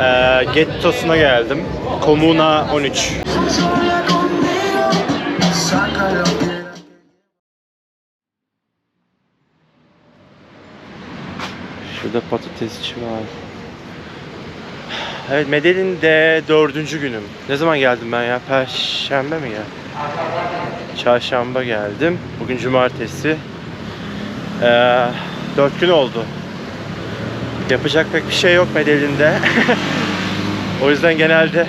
Ee, Gettos'una geldim. Komuna 13. Şurada patatesçi var. Evet Medellin'de dördüncü günüm. Ne zaman geldim ben ya? Perşembe mi geldim? Çarşamba geldim. Bugün cumartesi. Ee, dört gün oldu. Yapacak pek bir şey yok Medellin'de. o yüzden genelde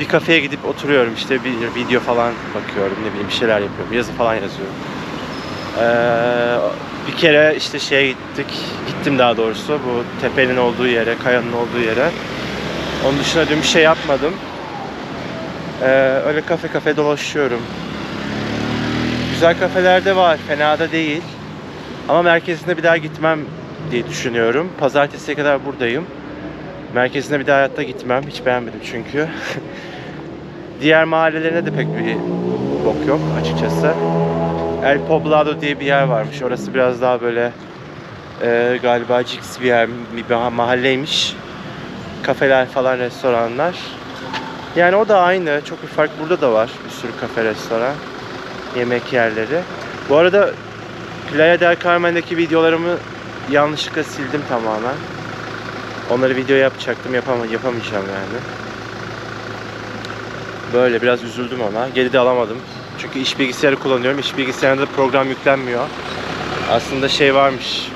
bir kafeye gidip oturuyorum işte bir video falan bakıyorum ne bileyim bir şeyler yapıyorum yazı falan yazıyorum. Ee, bir kere işte şeye gittik gittim daha doğrusu bu tepenin olduğu yere kayanın olduğu yere. Onun dışında dün bir şey yapmadım. Ee, öyle kafe kafe dolaşıyorum. Güzel kafeler de var fena da değil. Ama merkezine bir daha gitmem diye düşünüyorum. Pazartesiye kadar buradayım. Merkezine bir daha hayatta gitmem. Hiç beğenmedim çünkü. Diğer mahallelerine de pek bir bok yok açıkçası. El Poblado diye bir yer varmış. Orası biraz daha böyle e, galiba cix bir yer, bir mahalleymiş. Kafeler falan, restoranlar. Yani o da aynı. Çok bir fark burada da var. Bir sürü kafe, restoran, yemek yerleri. Bu arada Playa del Carmen'deki videolarımı yanlışlıkla sildim tamamen. Onları video yapacaktım, yapama yapamayacağım yani. Böyle biraz üzüldüm ona. Geri de alamadım. Çünkü iş bilgisayarı kullanıyorum. İş bilgisayarında da program yüklenmiyor. Aslında şey varmış.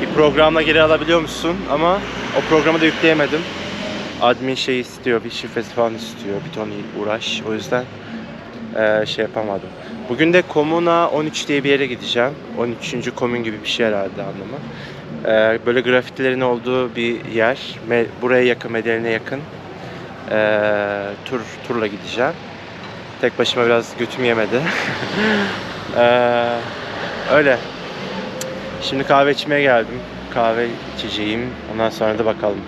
Bir programla geri alabiliyor musun? Ama o programı da yükleyemedim. Admin şey istiyor, bir şifresi falan istiyor. Bir ton uğraş. O yüzden eee, şey yapamadım. Bugün de Komuna 13 diye bir yere gideceğim. 13. komün gibi bir şey herhalde anlamı. Eee, böyle grafitilerin olduğu bir yer. Buraya yakın, Medellин'e yakın. Eee, tur turla gideceğim. Tek başıma biraz götüm yemedi. Öyle. Şimdi kahve içmeye geldim. Kahve içeceğim. Ondan sonra da bakalım.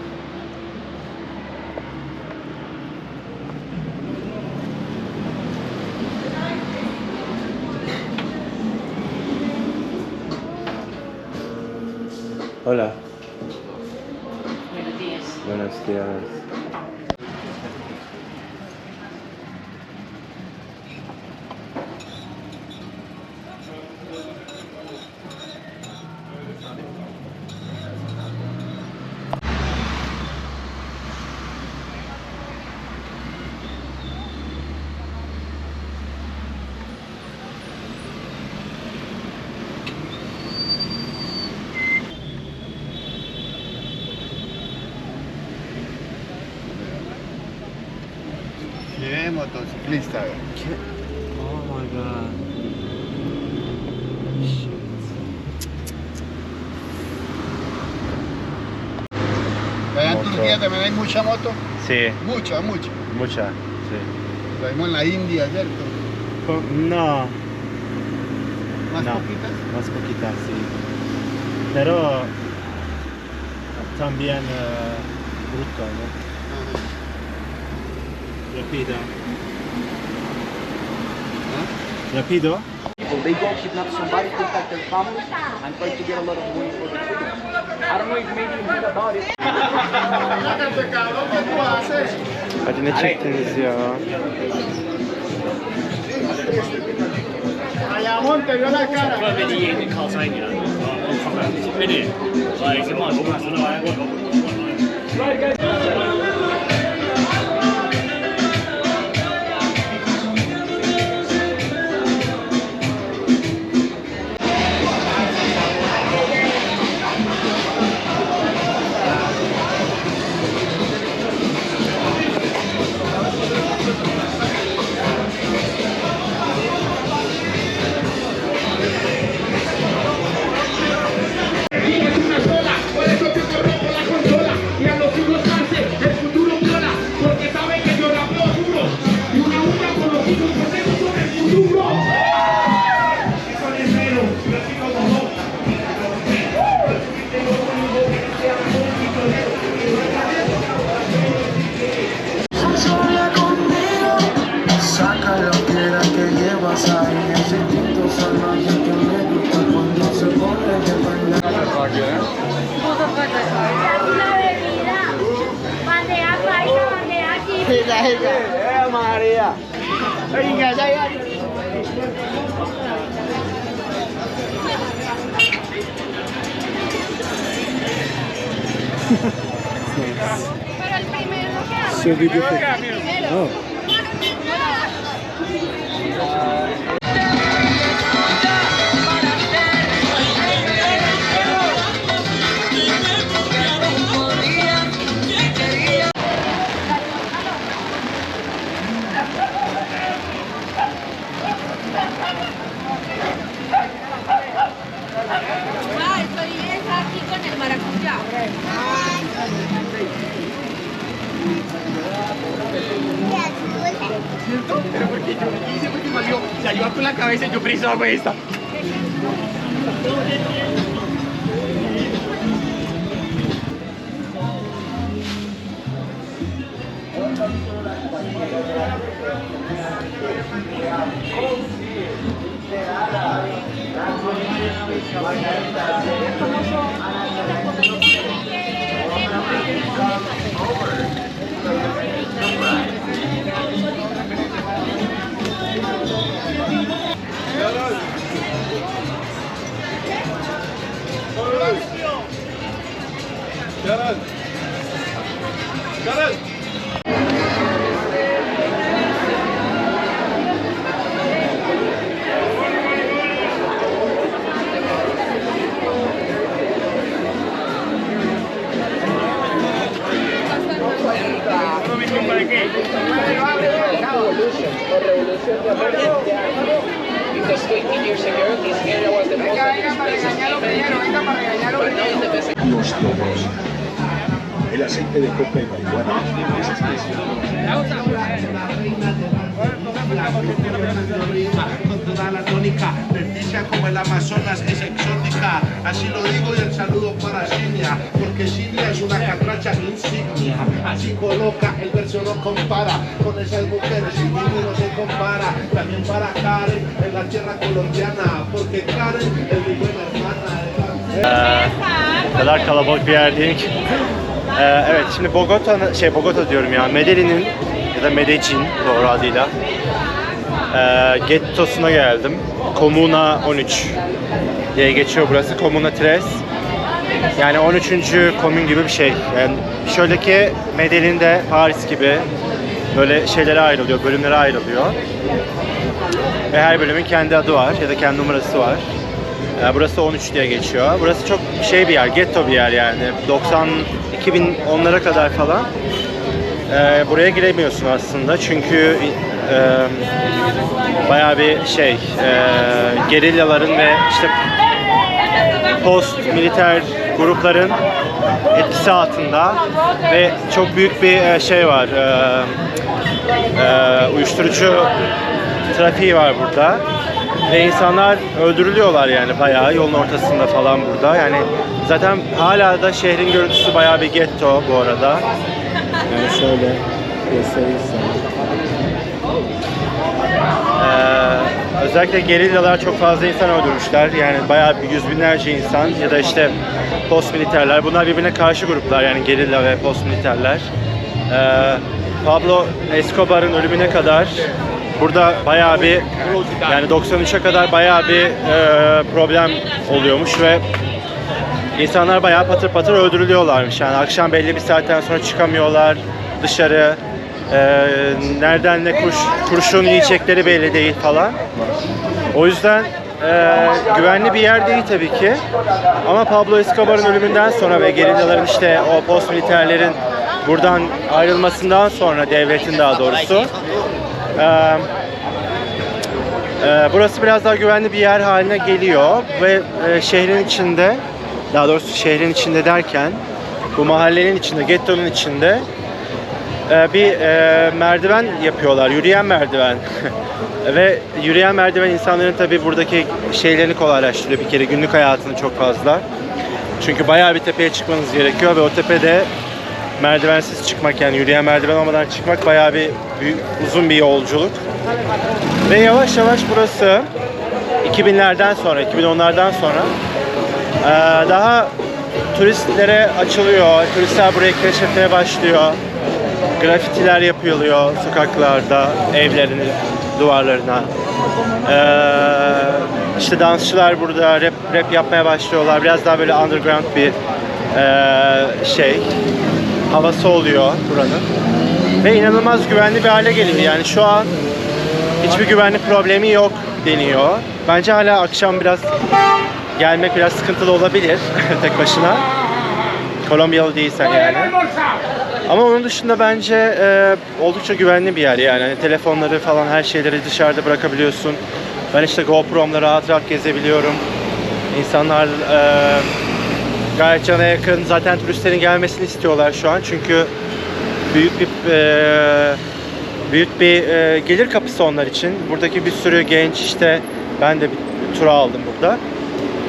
Hola. Qué motociclista. Oh my god. Allá en. Turquía también hay mucha moto. Sí, Mucha, mucha. mucha. Sí. Lo vimos en la India, ¿cierto? No, Más No. poquitas. más poquitas, sí. Pero también eh, bruto, ¿no? Rapido. Huh? Rapido? People, they go kidnap somebody, take back their family, and try to get a lot of money for the freedom. I don't know if maybe you heard about it. Hadi ne çektiniz ya? Ayağımın dövüyor la cara. Böyle beni yeni kalsaydı ya. Beni. Bak, şimdi olmaz. Bak, bak. Eh, Maria. Venga, ya, ya. Pero el primero que hago. So did you think? Primero. Oh. Pero porque yo me hice porque salió, salió con la cabeza y yo pensaba esta. Because con toda la tónica, bendita como el Amazonas es exótica, así lo digo y el saludo para Cilia, porque Cilia es una catracha insignia, así coloca, el verso no compara, con esas mujeres y no se compara, también para Karen en la tierra colombiana, porque Karen es mi buena hermana. O kadar kalabalık bir yer değil ki. Ee, evet şimdi Bogota, şey Bogota diyorum ya, Medellin'in ya da Medellin doğru adıyla ee, gettosuna geldim. Komuna 13 diye geçiyor burası. Komuna 3. Yani 13. komün gibi bir şey. Yani şöyle ki Medellin Paris gibi böyle şeylere ayrılıyor, bölümlere ayrılıyor. Ve her bölümün kendi adı var ya da kendi numarası var. Ee, Burası 13 diye geçiyor. Burası çok şey bir yer, getto bir yer yani. 90 2010'lara kadar falan ee, buraya giremiyorsun aslında çünkü e, bayağı bir şey e, gerilyaların ve işte post militer grupların etkisi altında ve çok büyük bir şey var. e, e, uyuşturucu trafiği var burada. Ve insanlar öldürülüyorlar yani bayağı yolun ortasında falan burada. Yani zaten hala da şehrin görüntüsü bayağı bir getto bu arada. Yani şöyle göstereyim sana. Özellikle gerilyalar çok fazla insan öldürmüşler. Yani bayağı bir yüz binlerce insan ya da işte post militerler. Bunlar birbirine karşı gruplar yani gerilla ve post militerler. Ee, Pablo Escobar'ın ölümüne kadar burada bayağı bir yani 93'e kadar bayağı bir e, problem oluyormuş ve insanlar bayağı patır patır öldürülüyorlarmış. Yani akşam belli bir saatten sonra çıkamıyorlar dışarı. Ee, nereden ne kuruş, kurşun yiyecekleri belli değil falan. O yüzden e, güvenli bir yer değil tabii ki. Ama Pablo Escobar'ın ölümünden sonra ve gerilyaların işte o post militerlerin buradan ayrılmasından sonra devletin daha doğrusu e, e, burası biraz daha güvenli bir yer haline geliyor ve e, şehrin içinde daha doğrusu şehrin içinde derken bu mahallenin içinde, gettonun içinde e, bir e, merdiven yapıyorlar, yürüyen merdiven. Ve yürüyen merdiven insanların tabii buradaki şeylerini kolaylaştırıyor bir kere günlük hayatını çok fazla. Çünkü bayağı bir tepeye çıkmanız gerekiyor ve o tepede merdivensiz çıkmak yani yürüyen merdiven olmadan çıkmak bayağı bir büyük, uzun bir yolculuk. Ve yavaş yavaş burası 2000'lerden sonra, 2010'lardan sonra eee, daha turistlere açılıyor. Turistler burayı keşfetmeye başlıyor. Grafitiler yapılıyor sokaklarda, evlerin duvarlarına. Ee, işte dansçılar burada rap, rap yapmaya başlıyorlar. Biraz daha böyle underground bir ee, şey havası oluyor buranın. Ve inanılmaz güvenli bir hale geliyor. Yani şu an hiçbir güvenlik problemi yok deniyor. Bence hala akşam biraz gelmek biraz sıkıntılı olabilir tek başına. Kolombiyalı değilsen yani. Ama onun dışında bence e, oldukça güvenli bir yer yani. Hani telefonları falan her şeyleri dışarıda bırakabiliyorsun. Ben işte GoPro'mla rahat rahat gezebiliyorum. İnsanlar e, gayet cana yakın. Zaten turistlerin gelmesini istiyorlar şu an. Çünkü büyük bir e, büyük bir e, gelir kapısı onlar için. Buradaki bir sürü genç işte ben de bir tur aldım burada.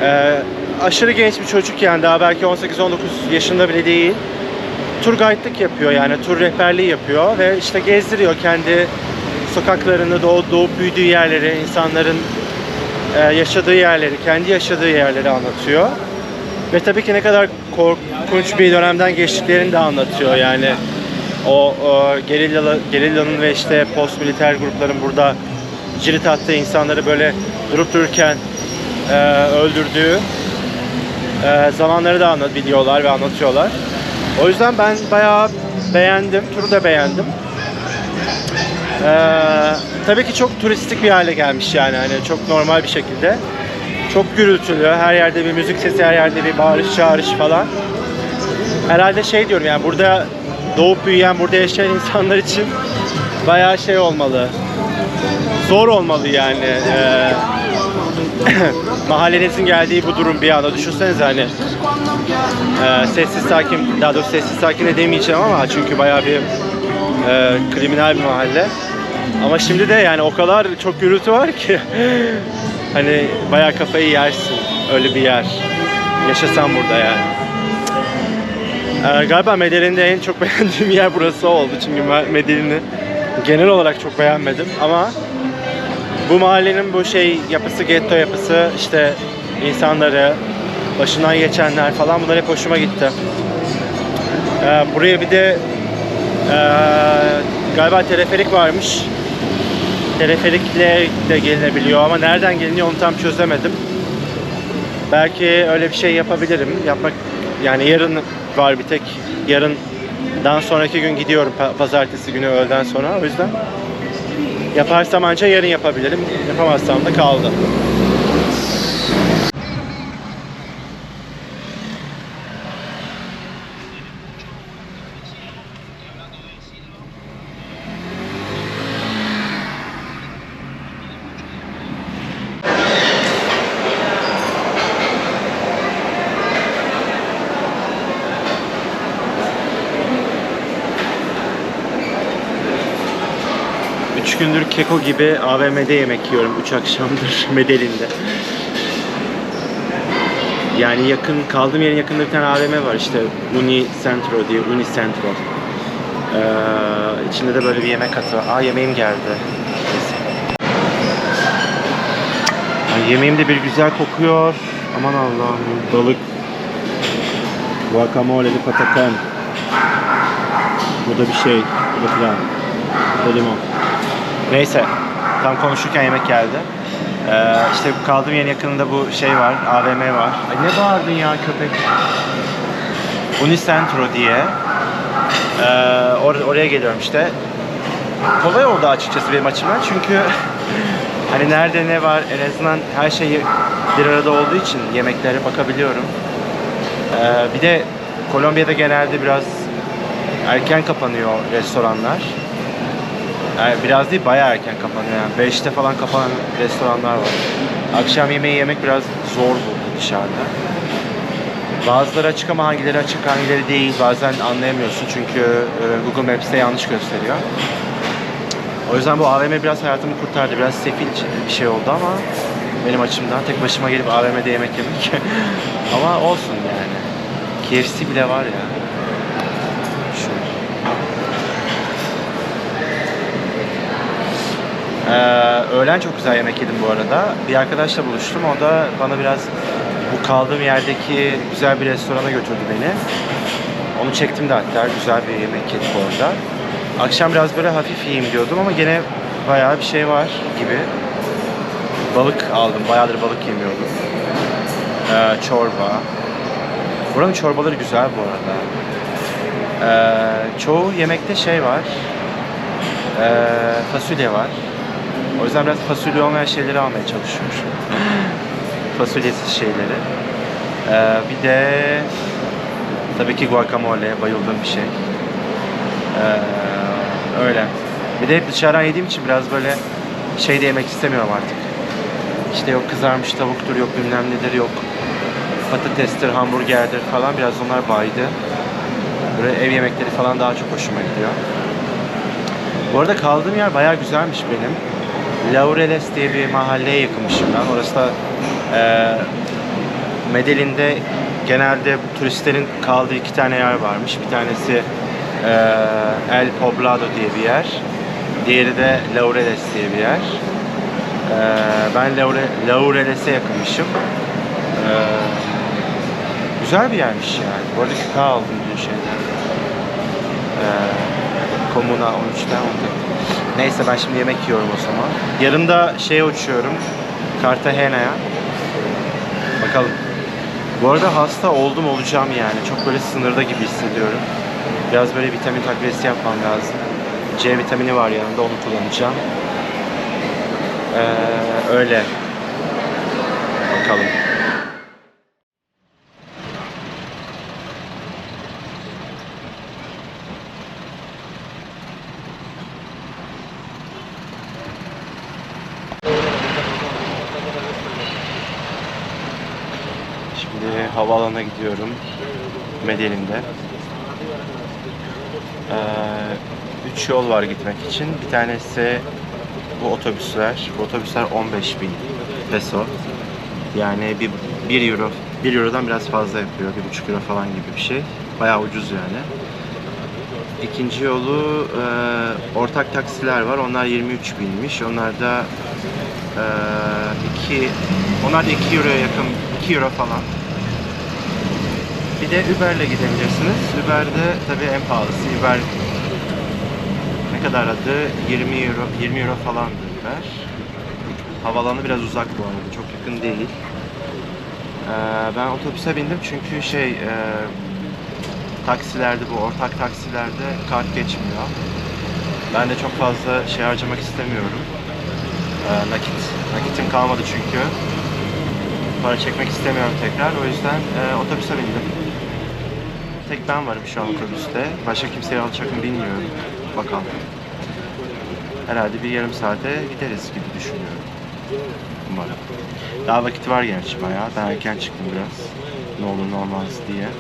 E, aşırı genç bir çocuk yani daha belki 18-19 yaşında bile değil. Tur guide'lık yapıyor yani tur rehberliği yapıyor ve işte gezdiriyor kendi sokaklarını, doğup, doğup büyüdüğü yerleri, insanların e, yaşadığı yerleri, kendi yaşadığı yerleri anlatıyor. Ve tabii ki ne kadar korkunç bir dönemden geçtiklerini de anlatıyor yani. O, o gerillanın ve işte post militer grupların burada cirit attığı insanları böyle durup dururken e, öldürdüğü e, zamanları da anlat biliyorlar ve anlatıyorlar. O yüzden ben bayağı beğendim, turu da beğendim. E, tabii ki çok turistik bir hale gelmiş yani hani çok normal bir şekilde. Çok gürültülü, her yerde bir müzik sesi, her yerde bir bağırış çağırış falan. Herhalde şey diyorum yani burada doğup büyüyen, burada yaşayan insanlar için bayağı şey olmalı. Zor olmalı yani. Ee, mahallenizin geldiği bu durum bir anda düşünsenize hani e, sessiz sakin daha doğrusu sessiz sakin de demeyeceğim ama çünkü bayağı bir e, kriminal bir mahalle. Ama şimdi de yani o kadar çok gürültü var ki hani bayağı kafayı yersin öyle bir yer yaşasan burada yani. E, galiba Medellin'de en çok beğendiğim yer burası oldu. Çünkü Medellin'i genel olarak çok beğenmedim ama bu mahallenin bu şey yapısı, getto yapısı, işte insanları, başından geçenler falan bunlar hep hoşuma gitti. Ee, buraya bir de ee, galiba teleferik varmış. Teleferikle de gelinebiliyor ama nereden geliniyor onu tam çözemedim. Belki öyle bir şey yapabilirim. Yapmak yani yarın var bir tek. Yarından sonraki gün gidiyorum pa- pazartesi günü öğleden sonra o yüzden. Yaparsam anca yarın yapabilirim. Yapamazsam da kaldı. Gündür keko gibi AVM'de yemek yiyorum. Üç akşamdır Medellin'de. Yani yakın, kaldığım yerin yakında bir tane AVM var işte Uni Centro diye, Uni Centro. Ee, içinde de böyle bir yemek katı var. Aa yemeğim geldi. Ay, yemeğim de bir güzel kokuyor. Aman Allah'ım. Balık. Guacamole'li pataten. Bu da bir şey. Bu da filan. Bu da limon. Neyse. Tam konuşurken yemek geldi. Ee, işte kaldığım yerin yakınında bu şey var. AVM var. Ay ne bağırdın ya köpek? Unicentro diye. Ee, or- oraya geliyorum işte. Kolay oldu açıkçası benim açımdan çünkü hani nerede ne var en azından her şey bir arada olduğu için yemeklere bakabiliyorum. Ee, bir de Kolombiya'da genelde biraz erken kapanıyor restoranlar. Yani biraz değil bayağı erken kapanıyor yani 5'te falan kapanan restoranlar var. Akşam yemeği yemek biraz zor buldu dışarıda. Bazıları açık ama hangileri açık hangileri değil bazen anlayamıyorsun çünkü e, Google Maps'te yanlış gösteriyor. O yüzden bu AVM biraz hayatımı kurtardı. Biraz sefil bir şey oldu ama benim açımdan tek başıma gelip AVM'de yemek yemek. ama olsun yani. KFC bile var ya. Ee, öğlen çok güzel yemek yedim bu arada. Bir arkadaşla buluştum. O da bana biraz bu kaldığım yerdeki güzel bir restorana götürdü beni. Onu çektim de hatta. Güzel bir yemek yedik orada. Akşam biraz böyle hafif yiyeyim diyordum ama gene bayağı bir şey var gibi. Balık aldım. Bayağıdır balık yemiyordum. Ee, çorba. Buranın çorbaları güzel bu arada. Ee, çoğu yemekte şey var. Ee, fasulye var. O yüzden biraz fasulye olmayan şeyleri almaya çalışıyorum. Fasulyesiz şeyleri. Ee, bir de tabii ki guacamole bayıldığım bir şey. Ee, öyle. Bir de hep dışarıdan yediğim için biraz böyle şey de yemek istemiyorum artık. İşte yok kızarmış tavuktur, yok bilmem nedir, yok patatestir, hamburgerdir falan biraz onlar baydı. Böyle ev yemekleri falan daha çok hoşuma gidiyor. Bu arada kaldığım yer bayağı güzelmiş benim. Laureles diye bir mahalleye yakınmışım ben. Orası da eee Medellin'de genelde turistlerin kaldığı iki tane yer varmış. Bir tanesi eee, El Poblado diye bir yer. Diğeri de Laureles diye bir yer. Eee, ben Laure, Laureles'e yakınmışım. Eee, güzel bir yermiş yani. Bu arada küpe aldım dün şeyden. Eee Komuna 13'ten 14. Neyse ben şimdi yemek yiyorum o zaman. Yarın da şeye uçuyorum. Cartagena'ya. Bakalım. Bu arada hasta oldum olacağım yani. Çok böyle sınırda gibi hissediyorum. Biraz böyle vitamin takviyesi yapmam lazım. C vitamini var yanında onu kullanacağım. Ee, öyle. Bakalım. Şimdi havaalanına gidiyorum. Medellин'de. Ee, üç yol var gitmek için. Bir tanesi bu otobüsler. Bu otobüsler 15 bin peso. Yani bir, bir euro, bir eurodan biraz fazla yapıyor. Bir buçuk euro falan gibi bir şey. Bayağı ucuz yani. İkinci yolu e, ortak taksiler var. Onlar 23 binmiş. Onlar da e, iki, onlar da 2 euroya yakın, 2 euro falan. Bir de Uber'le gidebilirsiniz. Uber'de tabii en pahalısı. Uber ne kadar adı? 20 euro, 20 euro falandı Uber. Havalanı biraz uzak bu arada, çok yakın değil. Ee, ben otobüse bindim çünkü şey e, taksilerde bu ortak taksilerde kart geçmiyor. Ben de çok fazla şey harcamak istemiyorum. Ee, nakit nakitim kalmadı çünkü. Para çekmek istemiyorum tekrar. O yüzden e, otobüse bindim. Tek ben varım şu an otobüste. Başka kimseyi alacak mı bilmiyorum. Bakalım. Herhalde bir yarım saate gideriz gibi düşünüyorum. Umarım. Daha vakit var gerçi bayağı. Ben erken çıktım biraz. Ne olur ne olmaz diye.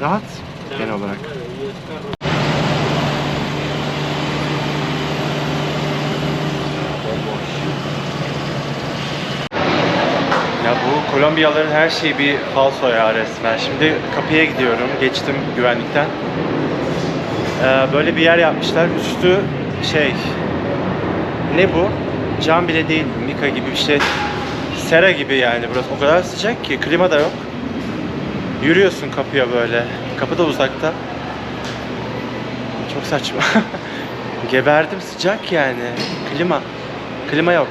Rahat genel olarak. Ya bu Kolombiyalıların her şeyi bir falso ya resmen. Şimdi kapıya gidiyorum. Geçtim güvenlikten. Ee, böyle bir yer yapmışlar. Üstü şey ne bu? Cam bile değil. Mika gibi bir şey. Sera gibi yani burası. O kadar sıcak ki klima da yok. Yürüyorsun kapıya böyle. Kapı da uzakta. Çok saçma. Geberdim sıcak yani. Klima. Klima yok.